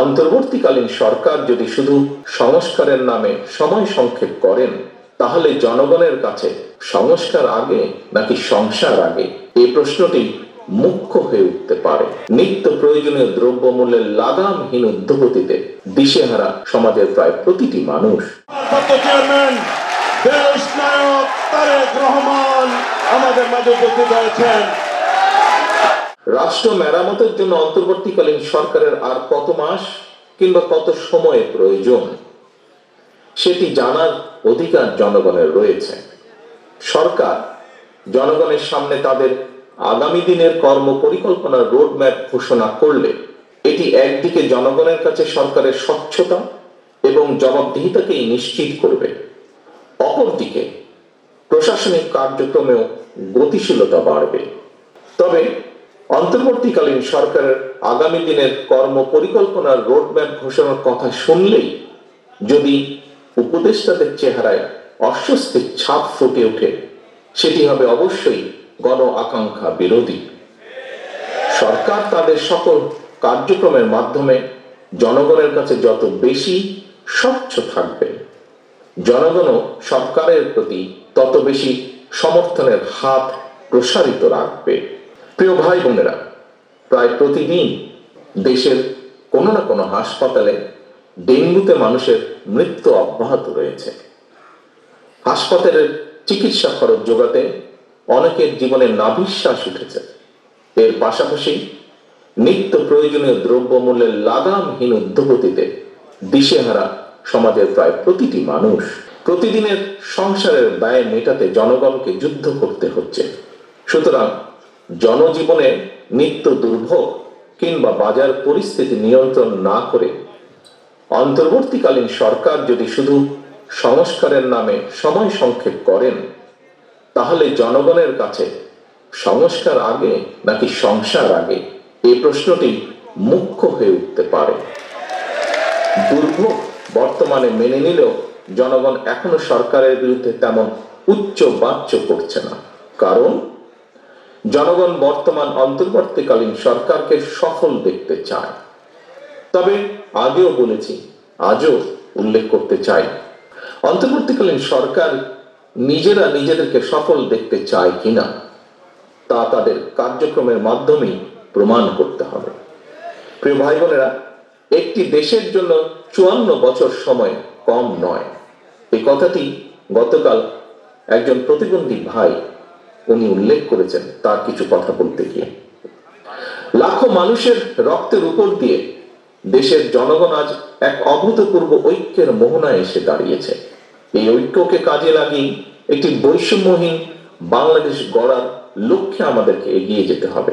অন্তর্বর্তীকালীন সরকার যদি শুধু সংস্কারের নামে সময় সংক্ষেপ করেন, তাহলে জনগণের কাছে সংস্কার আগে নাকি সংসার আগে? এই প্রশ্নটি মুখ্য হয়ে উঠতে পারে। নিত্য প্রয়োজনীয় দ্রব্যমূল্যের লাগামহীন উদ্যোগতিতে দিশেহারা সমাজের প্রায় প্রতিটি মানুষ। আমাদের মাঝে উপস্থিত হয়েছেন। রাষ্ট্র মেরামতের জন্য অন্তর্বর্তীকালীন সরকারের আর কত মাস কিংবা কত সময়ের প্রয়োজন, সেটি জানার অধিকার জনগণের রয়েছে। সরকার জনগণের সামনে তাদের আগামী দিনের কর্ম পরিকল্পনার রোডম্যাপ ঘোষণা করলে, এটি একদিকে জনগণের কাছে সরকারের স্বচ্ছতা এবং জবাবদিহিতাকেই নিশ্চিত করবে। অপরদিকে প্রশাসনিক কার্যক্রমেও গতিশীলতা বাড়বে। তবে অন্তর্বর্তীকালীন সরকারের আগামী দিনের কর্ম পরিকল্পনার রোডম্যাপ ঘোষণার কথা শুনলেই যদি উপদেষ্টাদের চেহারায় অস্বস্তির ছাপ ফুটে ওঠে, সেটি হবে অবশ্যই গণ আকাঙ্ক্ষা বিরোধী। সরকার তাদের সকল কার্যক্রমের মাধ্যমে জনগণের কাছে যত বেশি স্বচ্ছ থাকবে, জনগণও সরকারের প্রতি তত বেশি সমর্থনের হাত প্রসারিত রাখবে। প্রিয় ভাই বোনেরা, প্রায় প্রতিদিন দেশের কোনো না কোনো হাসপাতালে ডেঙ্গুতে মানুষের মৃত্যু অব্যাহত রয়েছে। হাসপাতালের চিকিৎসা খরচ যোগাতে অনেকের জীবনে নাভিশ্বাস উঠেছে। এর পাশাপাশি নিত্য প্রয়োজনীয় দ্রব্যমূল্যের লাগামহীন উদ্যোগতিতে দিশেহারা সমাজের প্রায় প্রতিটি মানুষ প্রতিদিনের সংসারের ব্যয় মেটাতে জনগণকে যুদ্ধ করতে হচ্ছে। সুতরাং জনজীবনে নিত্য দুর্ভোগ কিংবা বাজার পরিস্থিতি নিয়ন্ত্রণ না করে অন্তর্বর্তীকালীন সরকার যদি শুধু সংস্কারের নামে সময় সংক্ষেপ করেন, তাহলে জনগণের কাছে সংস্কার আগে নাকি সংসার আগে? এই প্রশ্নটি মুখ্য হয়ে উঠতে পারে। দুর্ভোগ বর্তমানে মেনে নিলেও জনগণ এখনও সরকারের বিরুদ্ধে তেমন উচ্চ বাচ্য করছে না। কারণ জনগণ বর্তমান অন্তর্বর্তীকালীন সরকারকে সফল দেখতে চায়। তবে আগেও বলেছি, আজও উল্লেখ করতে চাই, অন্তর্বর্তীকালীন সরকার নিজেরা নিজেদেরকে সফল দেখতে চায় কিনা, তা তাদের কার্যক্রমের মাধ্যমেই প্রমাণ করতে হবে। প্রিয় ভাই বোনেরা একটি দেশের জন্য চুয়ান্ন বছর সময় কম নয়। এই কথাটি গতকাল একজন প্রতিবন্ধী ভাই উনি উল্লেখ করেছেন তার কিছু কথা বলতে গিয়ে। লাখো মানুষের রক্তের উপর দিয়ে দেশের জনগণ আজ এক অভূতপূর্ব ঐক্যের মোহনায় এসে দাঁড়িয়েছে। এই ঐক্যকে কাজে লাগিয়ে একটি বৈষম্যহীন বাংলাদেশ গড়ার লক্ষ্যে আমাদেরকে এগিয়ে যেতে হবে।